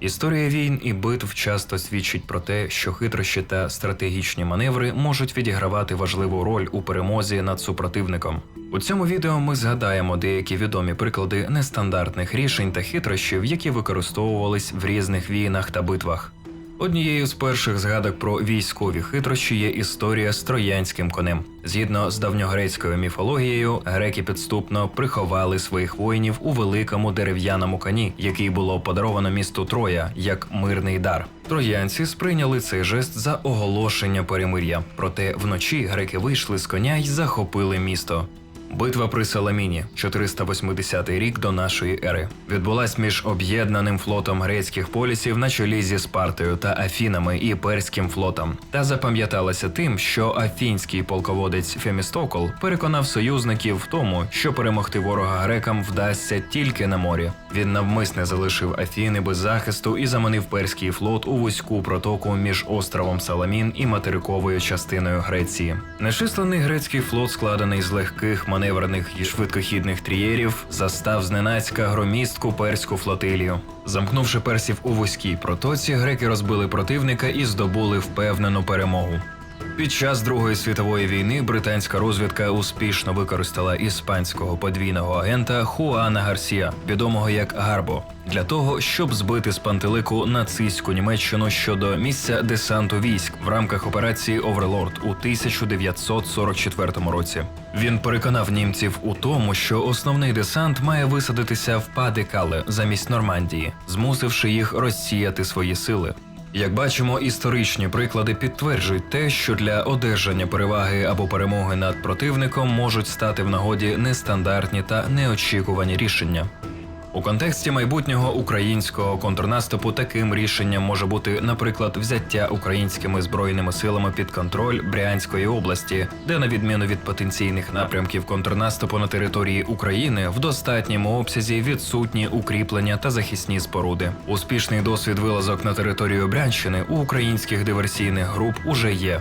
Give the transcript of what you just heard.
Історія війн і битв часто свідчить про те, що хитрощі та стратегічні маневри можуть відігравати важливу роль у перемозі над супротивником. У цьому відео ми згадаємо деякі відомі приклади нестандартних рішень та хитрощів, які використовувались в різних війнах та битвах. Однією з перших згадок про військові хитрощі є історія з троянським конем. Згідно з давньогрецькою міфологією, греки підступно приховали своїх воїнів у великому дерев'яному коні, який було подаровано місту Троя як мирний дар. Троянці сприйняли цей жест за оголошення перемир'я. Проте вночі греки вийшли з коня й захопили місто. Битва при Саламіні, 480 рік до нашої ери, відбулась між об'єднаним флотом грецьких полісів на чолі зі Спартою та Афінами і Перським флотом, та запам'яталася тим, що афінський полководець Фемістокл переконав союзників в тому, що перемогти ворога грекам вдасться тільки на морі. Він навмисне залишив Афіни без захисту і заманив перський флот у вузьку протоку між островом Саламін і материковою частиною Греції. Нечисленний грецький флот, складений з легких маневрених і швидкохідних трієрів, застав зненацька громістку перську флотилію. Замкнувши персів у вузькій протоці, греки розбили противника і здобули впевнену перемогу. Під час Другої світової війни британська розвідка успішно використала іспанського подвійного агента Хуана Гарсія, відомого як Гарбо, для того, щоб збити з пантелику нацистську Німеччину щодо місця десанту військ в рамках операції Оверлорд у 1944 році. Він переконав німців у тому, що основний десант має висадитися в Падекале замість Нормандії, змусивши їх розсіяти свої сили. Як бачимо, історичні приклади підтверджують те, що для одержання переваги або перемоги над противником можуть стати в нагоді нестандартні та неочікувані рішення. У контексті майбутнього українського контрнаступу таким рішенням може бути, наприклад, взяття українськими збройними силами під контроль Брянської області, де, на відміну від потенційних напрямків контрнаступу на території України, в достатньому обсязі відсутні укріплення та захисні споруди. Успішний досвід вилазок на територію Брянщини у українських диверсійних груп уже є.